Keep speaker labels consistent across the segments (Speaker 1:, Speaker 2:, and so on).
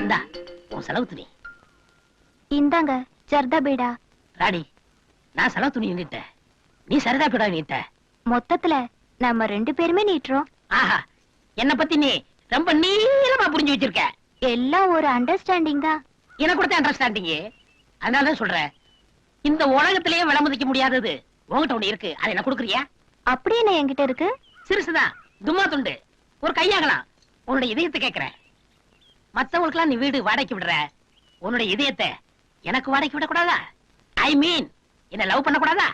Speaker 1: இந்தா உன் செலவு துணி.
Speaker 2: இந்தாங்க ஜர்தா பீடா.
Speaker 1: ராணி நான் செலவு துணி நீட்டேன் நீ சரிதா பிடா நீட்ட
Speaker 2: மொத்தத்துல நம்ம ரெண்டு பேருமே நீட்டுறோம்.
Speaker 1: ஆஹா என்ன பத்தி நீ ரொம்ப நீளமா புரிஞ்சு வச்சிருக்க.
Speaker 2: எல்லாம் ஒரு அண்டர்ஸ்டாண்டிங் தான்.
Speaker 1: எனக்கு கொடுத்த அண்டர்ஸ்டாண்டிங் அதனாலதான் சொல்றேன். இந்த உலகத்திலேயே விலை மதிக்க முடியாதது உன்கிட்ட ஒண்ணு இருக்கு. அதை என்ன கொடுக்குறியா?
Speaker 2: அப்படி என்ன என்கிட்ட இருக்கு?
Speaker 1: சிறுசுதான் தும்மா துண்டு. ஒரு கையாகலாம். உன்னுடைய இதயத்தை கேக்குறேன் மத்தவங்களுக்கெல்லாம் நீ வீடு வாடகைக்கு விடுற. உன்னுடைய இதயத்தை எனக்கு வாடகைக்கு விடக்கூடாதா? ஐ மீன் என்ன லவ் பண்ணக்கூடாதா?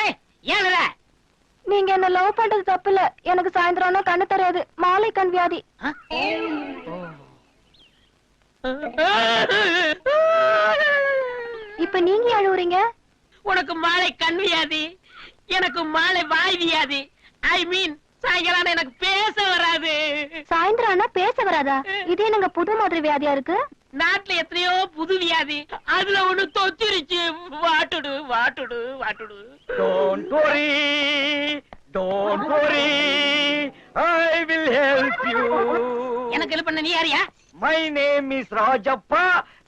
Speaker 1: ஏன்?
Speaker 2: நீங்க என்ன லவ் பண்றது தப்பு இல்ல எனக்கு சாயந்தரம்னா கண்ணு தெரியாது. மாலை கண் வியாதி? இப்ப நீங்க அழுவுறீங்க
Speaker 1: உனக்கு மாலை கண் வியாதி எனக்கு மாலை வாய் வியாதி. ஐ மீன் சாயங்காலம் எனக்கு பேச வராது.
Speaker 2: சாயந்தரம் ஆனா பேச வராதா? இது என்னங்க புது மாதிரி வியாதியா இருக்கு?
Speaker 1: நாட்டுல எத்தனையோ புது வியாதி. அதுல ஒண்ணு தொத்திருச்சு. What to do what to do what to do.
Speaker 3: Don't worry, don't worry, I will help you.
Speaker 1: எனக்கு ஹெல்ப் பண்ண நீ யாரியா
Speaker 3: My name is Rajappa,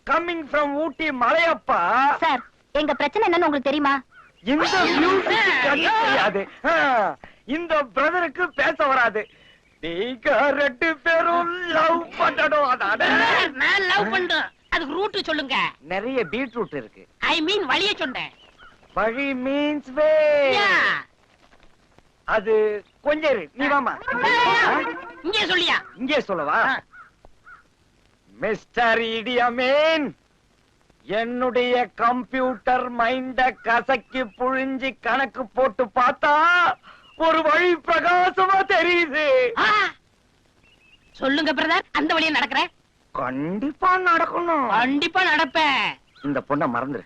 Speaker 3: coming from Ooty, Malayappa.
Speaker 2: Sir எங்க பிரச்சனை என்னன்னு உங்களுக்கு தெரியுமா?
Speaker 3: இந்த தெரியாது. ஆ, இந்த பிரதருக்கு பேச வராது. நீங்க ரெண்டு பேரும் லவ் பண்ணணும் அதானே?
Speaker 1: நான் லவ் பண்றேன். அதுக்கு ரூட் சொல்லுங்க.
Speaker 3: நிறைய பீட்ரூட் இருக்கு.
Speaker 1: ஐ மீன் வழிய சொன்னேன்
Speaker 3: வழி மீன்ஸ் வே. அது கொஞ்சம் இரு, நீ வாமா
Speaker 1: இங்கே சொல்லியா.
Speaker 3: இங்கே சொல்லவா. மிஸ்டர் இடியமேன் என்னுடைய கம்ப்யூட்டர் மைண்ட கசக்கி புழிஞ்சி கணக்கு போட்டு பார்த்தா ஒரு வழி பிரகாசமா தெரியுது.
Speaker 1: ஆ. சொல்லுங்க பிரதர். அந்த வழியா நடக்கிறேன்.
Speaker 3: கண்டிப்பா நடக்கணும்.
Speaker 1: கண்டிப்பா நடப்பேன்.
Speaker 3: இந்த பொண்ண மறந்துரு.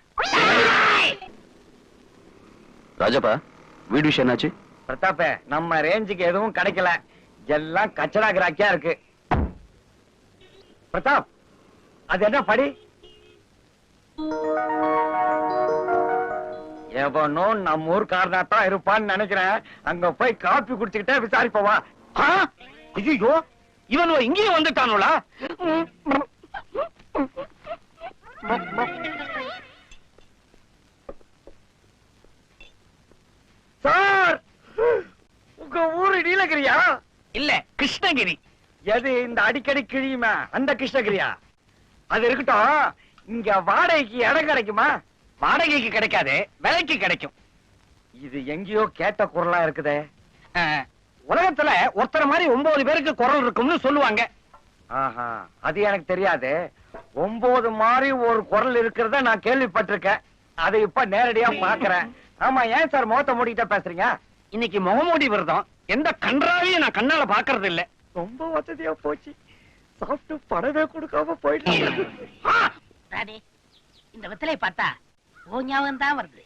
Speaker 4: ராஜப்பா வீடு விஷயம் என்னாச்சு?
Speaker 3: பிரதாப்பே நம்ம ரேஞ்சுக்கு எதுவும் கிடைக்கல. எல்லாம் கச்சடா கிராக்கியா இருக்கு. பிரதாப் அது என்ன படி? எவனோ நம்ம ஊர்க்காரனா தான் இருப்பான்னு நினைக்கிறேன். அங்க போய் காப்பி குடிச்சுக்கிட்டே விசாரிப்பவா? ஐயோ இவன் இங்கேயும் வந்துட்டானுங்களா சார் உங்க ஊரு நீலகிரியா?
Speaker 5: இல்ல கிருஷ்ணகிரி.
Speaker 3: எது இந்த அடிக்கடி கிழியுமா அந்த கிருஷ்ணகிரியா? அது இருக்கட்டும். இங்க வாடகைக்கு இடம் கிடைக்குமா?
Speaker 5: வாடகைக்கு கிடைக்காது விலைக்கு கிடைக்கும்.
Speaker 3: இது எங்கேயோ கேட்ட குரலா இருக்குதே.
Speaker 5: உலகத்துல ஒருத்தர் மாதிரி ஒன்பது பேருக்கு குரல் இருக்கும்னு சொல்லுவாங்க.
Speaker 3: ஆஹா அது எனக்கு தெரியாது. ஒன்பது மாதிரி ஒரு குரல் இருக்கிறத நான் கேள்விப்பட்டிருக்கேன். அதை இப்ப நேரடியா பாக்குறேன் ஆமா ஏன் சார் முகத்தை மூடிக்கிட்டே பேசுறீங்க?
Speaker 5: இன்னைக்கு முகமூடி விரதம். எந்த கன்றாவையும் நான் கண்ணால பாக்குறது இல்ல
Speaker 3: ரொம்ப வசதியா போச்சு. சாப்பிட்டு படவே கொடுக்காம போயிட்டு
Speaker 1: ராணி இந்த வெத்தலையை பார்த்தா ஓ ஞாபகம் தான் வருது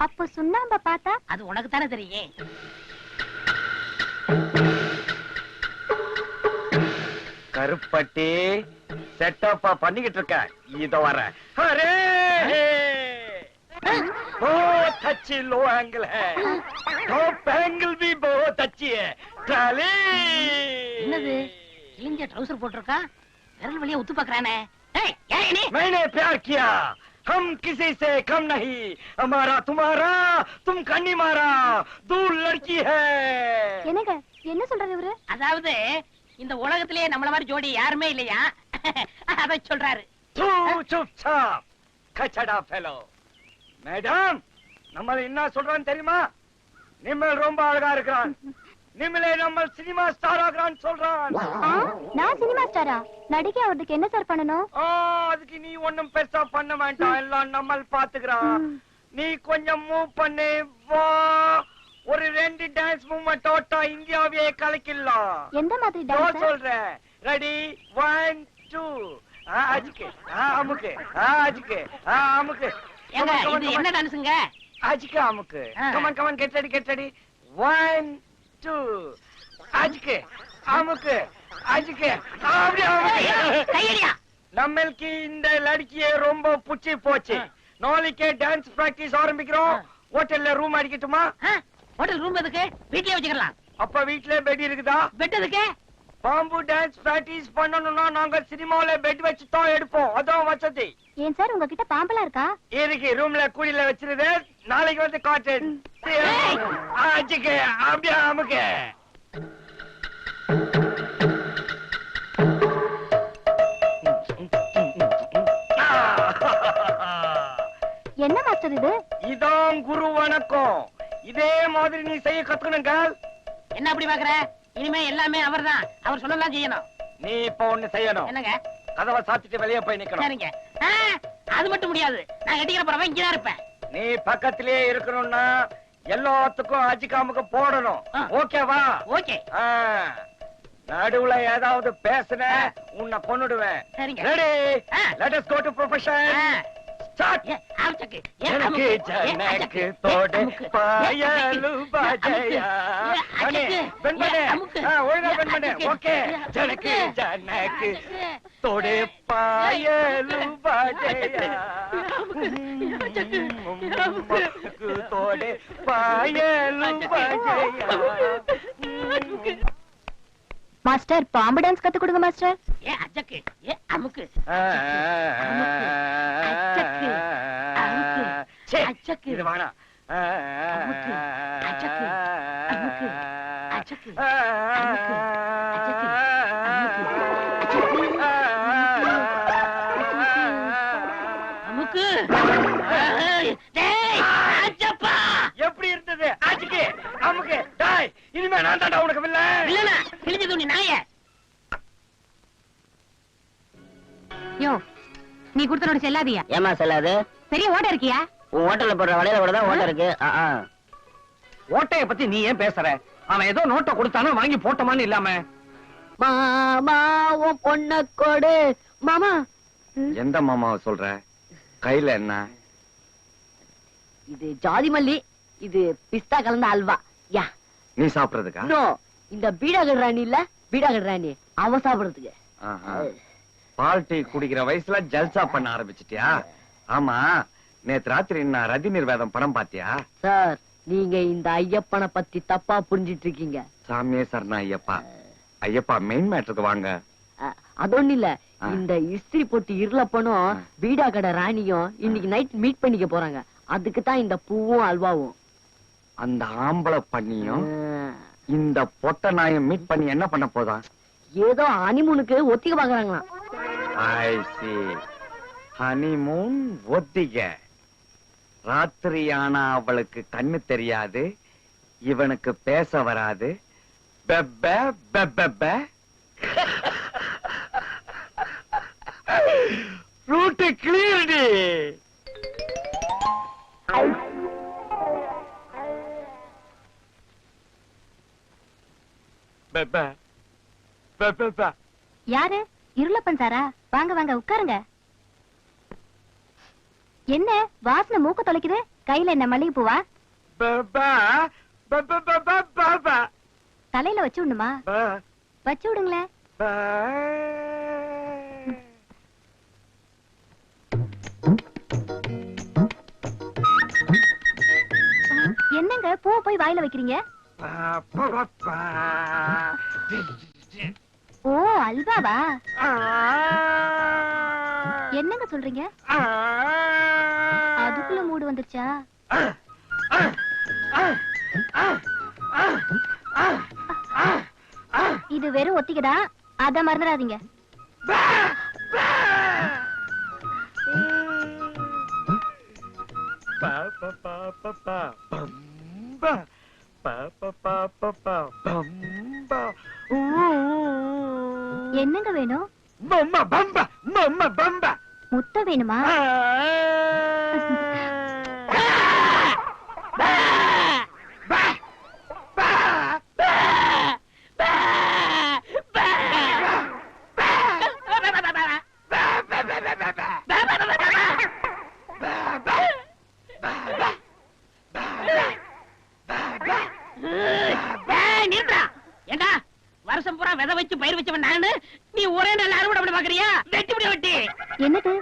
Speaker 2: அப்ப சுண்ணாம்ப பார்த்தா
Speaker 1: அது உனக்கு தானே தெரியும்
Speaker 3: கருப்பட்டி செட்டப்பா பண்ணிக்கிட்டு இருக்க இதோ வர அரே बहुत अच्छी लो एंगल है टॉप एंगल भी बहुत अच्छी है ट्राली
Speaker 1: என்னது கிழிஞ்ச ட்ரவுசர் போட்டிருக்கா விரல் வழியா உத்து பாக்குறானே ஏய் ஏன் நீ
Speaker 3: मैंने प्यार किया हम किसी से कम नहीं हमारा तुम्हारा तुम कन्नी मारा दूर लड़की है
Speaker 2: என்னங்க என்ன சொல்றது இவரு
Speaker 1: அதாவது இந்த உலகத்திலேயே நம்மள மாதிரி ஜோடி யாருமே இல்லையா அத சொல்றாரு
Speaker 3: தூ चुपचाप கச்சடா ஃபெலோ மேடம் நம்ம என்ன சொல்றான்னு தெரியுமா நிம்மல் ரொம்ப அழகா இருக்கிறான் நிம்மலே நம்ம சினிமா ஸ்டார் ஆகிறான்னு சொல்றான்
Speaker 2: ஆ, நான் சினிமா ஸ்டாரா? நடிகை அவருக்கு என்ன சார் பண்ணணும்?
Speaker 3: ஆ, அதுக்கு நீ ஒண்ணும் பெருசா பண்ண வேண்டாம். எல்லாம் நம்மள் பாத்துக்கிறான். நீ கொஞ்சம் மூவ் பண்ணு. வா. ஒரு ரெண்டு டான்ஸ் மூவ்மெண்ட் ஓட்டா இந்தியாவே கலக்கிடலாம்.
Speaker 2: எந்த மாதிரி டான்ஸ்
Speaker 3: சொல்றேன். ரெடி ஒன் டூ அஜுக்கு. அமுக்கு. அஜுக்கு. அமுக்கு.
Speaker 1: ஏங்க இது என்ன டான்ஸுங்க
Speaker 3: அஜுக்கு அமுக்கு.
Speaker 1: ஆ.
Speaker 3: Come on come on get ready get ready
Speaker 1: to
Speaker 3: நம்மளுக்கு இந்த லடுக்கியே ரொம்ப புச்சி போச்சு. நாளைக்கே டான்ஸ் பிராக்டிஸ் ஆரம்பிக்கிறோம். ஹோட்டல்ல ரூம் அடிக்கட்டுமா?
Speaker 1: ஹோட்டல் ரூம் எதுக்கு? வீட்லயே வச்சுக்கலாம்
Speaker 3: அப்ப வீட்லயே பெட் இருக்குதா?
Speaker 1: பெட் எதுக்கு?
Speaker 3: பாம்பு டான்ஸ் பிராக்டிஸ் பண்ணணும்னா நாங்க சினிமாவுல பெட் வச்சு தான் எடுப்போம். அதான் வசதி.
Speaker 2: ஏன் சார் உங்ககிட்ட பாம்பெல்லாம் இருக்கா?
Speaker 3: இருக்கு ரூம்ல குடியில வச்சிருது. நாளைக்கு வந்து காட்டு. ஆச்சுக்கு அப்படியே அமுக்கு.
Speaker 2: என்ன மாஸ்டர் இது?
Speaker 3: இதான் குரு வணக்கம். இதே மாதிரி நீ செய்ய கத்துக்கணுங்க
Speaker 1: என்ன அப்படி பாக்குற? இனிமே எல்லாமே அவர்தான். அவர் சொல்லலாம் செய்யணும்.
Speaker 3: நீ இப்ப ஒண்ணு செய்யணும்.
Speaker 1: என்னங்க?
Speaker 3: கதவை சாத்திட்டு வெளியே போய் நிக்கணும்.
Speaker 1: சரிங்க. அது மட்டும் முடியாது. நான் கட்டிக்கிற போறவன் இங்கதான் இருப்பேன்.
Speaker 3: நீ பக்கத்திலேயே இருக்கணும்னா எல்லாத்துக்கும் அஜிகாமுக்கு போடணும். ஓகேவா
Speaker 1: ஓகே.
Speaker 3: நடுவுல ஏதாவது பேசுன உன்னை கொன்னுடுவேன்.
Speaker 1: சரிங்க.
Speaker 3: Ready. Let us
Speaker 1: go to profession
Speaker 3: எனக்கு ஜனக்கு தோடு பாயலு பாஜையா ஒழுங்கா
Speaker 1: பெண்மணே
Speaker 3: ஓகே ஜனக்கு ஜனக்கு தோடு பாயலு பாஜையா தோடு பாயலு பாஜையா
Speaker 2: மாஸ்டர் பாம்பு டான்ஸ் கத்து கொடுங்க மாஸ்டர்
Speaker 1: ஏ, அச்சக்கு. ஏ, அமுக்கு.
Speaker 3: ஆ,
Speaker 1: அச்சக்கு. அமுக்கு.
Speaker 3: சே,
Speaker 1: அச்சக்கு.
Speaker 3: இது வேணாம் ஆ,
Speaker 1: அமுக்கு. அச்சக்கு. அமுக்கு. அச்சக்கு.
Speaker 3: ஆ,
Speaker 1: அமுக்கு. டேய், அச்சப்பா.
Speaker 3: எப்படி இருந்தது ஆச்சுக்கு அமுக்கு டாய் இனிமே நான் தாண்டா உனக்கு வில்ல
Speaker 1: இல்லைண்ணா,
Speaker 2: கொடுத்தனோட செல்லாதியா
Speaker 6: ஏமா செல்லாது?
Speaker 2: பெரிய ஓட்ட இருக்கியா?
Speaker 6: உன் ஹோட்டல்ல போடுற வலையில கூட தான் ஓட்ட இருக்கு.
Speaker 5: ஓட்டைய பத்தி நீ ஏன் பேசுற? அவன் ஏதோ நோட்டை கொடுத்தானோ வாங்கி போட்டோமான்னு இல்லாம.
Speaker 2: மாமா உன் பொண்ண கொடு. மாமா.
Speaker 3: எந்த மாமாவை சொல்ற? கையில என்ன?
Speaker 6: இது ஜாதி மல்லி இது பிஸ்தா கலந்த அல்வா. யா.
Speaker 3: நீ சாப்பிடுறதுக்கா?
Speaker 6: நோ இந்த பீடாகர் ராணி இல்ல பீடாகர் ராணி அவ சாப்பிடுறதுக்கு.
Speaker 3: ஆஹா. பால் டீ குடிக்கிற வயசுல ஜல்சா பண்ண ஆரம்பிச்சிட்டியா? ஆமா. நேத்து ராத்திரி நான் ரதி நிர்வேதம் படம் பாத்தியா?
Speaker 6: சார் நீங்க இந்த ஐயப்பனை பத்தி தப்பா புரிஞ்சிட்டு இருக்கீங்க
Speaker 3: சாமியே சரணா ஐயப்பா. ஐயப்பா மெயின் மேட்டருக்கு வாங்க.
Speaker 6: அது ஒண்ணு இல்ல. இந்த இஸ்திரி போட்டு இருளப்பனும். பீடா கடை ராணியும் இன்னைக்கு நைட் மீட் பண்ணிக்க போறாங்க. அதுக்கு தான் இந்த பூவும் அல்வாவும்.
Speaker 3: அந்த ஆம்பளை பண்ணியும். இந்த பொட்ட நாயம் மீட் பண்ணி என்ன பண்ண போதா?
Speaker 6: ஏதோ அனிமுனுக்கு ஒத்திக பாக்குறாங்களாம்.
Speaker 3: ஐ சி ஹனிமூன் ஒத்திக ராத்திரியானா அவளுக்கு கண்ணு தெரியாது இவனுக்கு பேச வராது. பெப்ப பெப்ப ரூட்டு கிளியர்டி. பெப்ப பெப்ப.
Speaker 2: யாரு? இருளப்பன் சாரா வாங்க வாங்க உட்காருங்க. என்ன? வாசனை மூக்கு தொலைக்குது? கையில என்ன மல்லிகை பூவா தலையில வச்சு விடணுமா வச்சு விடுங்களேன். என்னங்க பூ போய் வாயில வைக்கிறீங்க. ஓ அல்வாவா என்னங்க சொல்றீங்க அதுக்குள்ள மூடு வந்துருச்சா இது வெறும் ஒத்திக்கடா அத மறந்துடாதீங்க
Speaker 3: பாப்பா பா பம்பா ஊ
Speaker 2: என்னங்க வேணும்?
Speaker 3: மம்மா பம்பா மம்மா பம்பா.
Speaker 2: முத்தம் வேணுமா?
Speaker 1: விதை வச்சு பயிர் வச்சவன் நானு? நீ ஒரே நாள் அறுவடை பண்ண பாக்குறியா? வெட்டி முடிய வெட்டி.
Speaker 2: என்னது?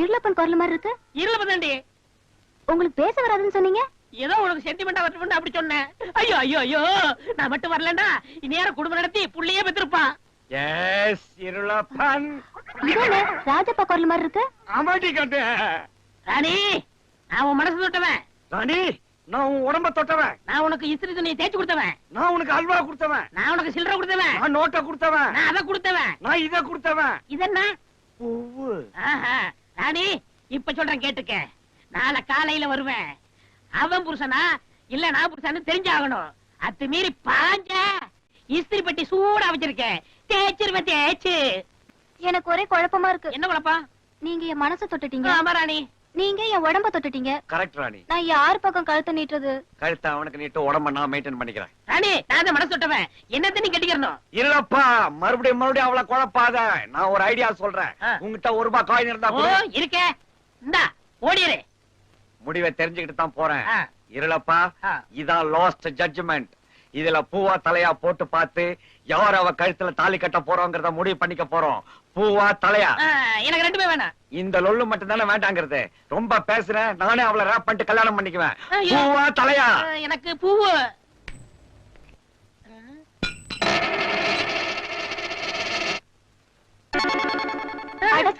Speaker 2: இருளப்பன் குரல் மாதிரி இருக்கு?
Speaker 1: இருள பதாண்டி
Speaker 2: உங்களுக்கு பேச வராதுன்னு சொன்னீங்க?
Speaker 1: ஏதோ உனக்கு சென்டிமெண்டா வரட்டும்னு அப்படி சொன்னேன் ஐயோ ஐயோ ஐயோ நான் மட்டும் வரலன்னா இந்நேரம் குடும்பம் நடத்தி புள்ளையே பெற்றிருப்பான்
Speaker 3: எஸ் இருளப்பன்.
Speaker 2: ராஜப்பா குரல் மாதிரி இருக்கு?
Speaker 3: அமாட்டி கட்டு
Speaker 1: ராணி நான் உன் மனசு தொட்டவன்.
Speaker 3: ராணி நான் உன் உடம்ப தொட்டவன்.
Speaker 1: நான் உனக்கு இஸ்திரி துணியை தேய்ச்சு கொடுத்தவன்.
Speaker 3: நான் உனக்கு அல்வா கொடுத்தவன்.
Speaker 1: நான் உனக்கு சில்லறை கொடுத்தவன்.
Speaker 3: நான் நோட்டை கொடுத்தவன்.
Speaker 1: நான் அதை கொடுத்தவன்.
Speaker 3: நான் இதை கொடுத்தவன்.
Speaker 1: இதென்ன?
Speaker 3: பூவு.
Speaker 1: ஆஹா. ராணி இப்ப சொல்றேன் கேட்டுக்க. நாளை காலையில வருவேன். அவன் புருஷனா? இல்ல நான் புருஷன்னு தெரிஞ்சாகணும். அத்து மீறி பாஞ்ச இஸ்திரி பெட்டி சூடா வச்சிருக்கேன். தேய்ச்சிருவேன் தேய்ச்சு.
Speaker 2: எனக்கு ஒரே குழப்பமா இருக்கு.
Speaker 1: என்ன குழப்பம்?
Speaker 2: நீங்க என் மனசை தொட்டுட்டீங்க.
Speaker 1: ஆமா ராணி.
Speaker 2: நீங்க என் உடம்ப தொட்டுட்டீங்க.
Speaker 3: கரெக்ட் ராணி.
Speaker 2: நான் யார் பக்கம் கழுத்தை நீட்டுறது.
Speaker 3: கழுத்தை அவனுக்கு நீட்டு உடம்ப நான் மெயின்டைன் பண்ணிக்கிறேன்.
Speaker 1: ராணி நான் மனசு விட்டவன் என்னத்த நீ கட்டிக்கிறணும்?
Speaker 3: இல்லப்பா மறுபடியும் மறுபடியும் அவளை குழப்பாத. நான் ஒரு ஐடியா சொல்றேன். உங்ககிட்ட ஒரு ரூபாய் காயின் இருந்தா.
Speaker 1: இருக்கே. இந்தா ஓடிரு
Speaker 3: முடிவை தெரிஞ்சுக்கிட்டு தான் போறேன். இருளப்பா. இதான் லாஸ்ட் ஜட்ஜ்மெண்ட் இதுல பூவா தலையா போட்டு பார்த்து யார் அவ கழுத்துல தாலி கட்ட போறோங்கிறத முடிவு பண்ணிக்க போறோம். பூவா தலையா?
Speaker 1: எனக்கு ரெண்டுமே வேணாம்.
Speaker 3: இந்த லொல்லு மட்டும் தானே வேண்டாங்கிறது. ரொம்ப பேசுறேன் நானே அவளை ரேப் பண்ணிட்டு கல்யாணம் பண்ணிக்குவேன். பூவா தலையா?
Speaker 1: எனக்கு பூவு.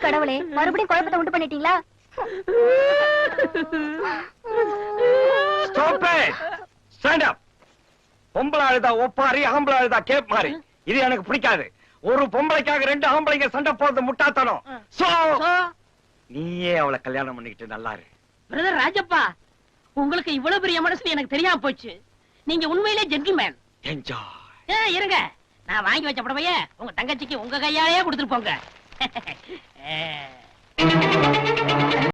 Speaker 2: கடவுளே மறுபடியும் குழப்பத்தை உண்டு பண்ணிட்டீங்களா?
Speaker 3: ஸ்டாப் இட் ஸ்டாண்ட் அப் பொம்பளை அழுதா ஒப்பாரி ஆம்பளை அழுதா கேப் மாறி. இது எனக்கு பிடிக்காது. ஒரு பொம்பளைக்காக ரெண்டு ஆம்பளைங்க சண்டை போறது முட்டாத்தனம்.
Speaker 1: சோ
Speaker 3: நீயே அவளை கல்யாணம் பண்ணிக்கிட்டு நல்லா இரு
Speaker 1: பிரதர் ராஜப்பா உங்களுக்கு இவ்வளவு பெரிய மனசு எனக்கு தெரியாம போச்சு. நீங்க உண்மையிலே ஜென்டில்மேன்
Speaker 3: என்ஜாய்
Speaker 1: இருங்க. நான் வாங்கி வச்ச புடவைய உங்க தங்கச்சிக்கு உங்க கையாலேயே கொடுத்துட்டு போங்க.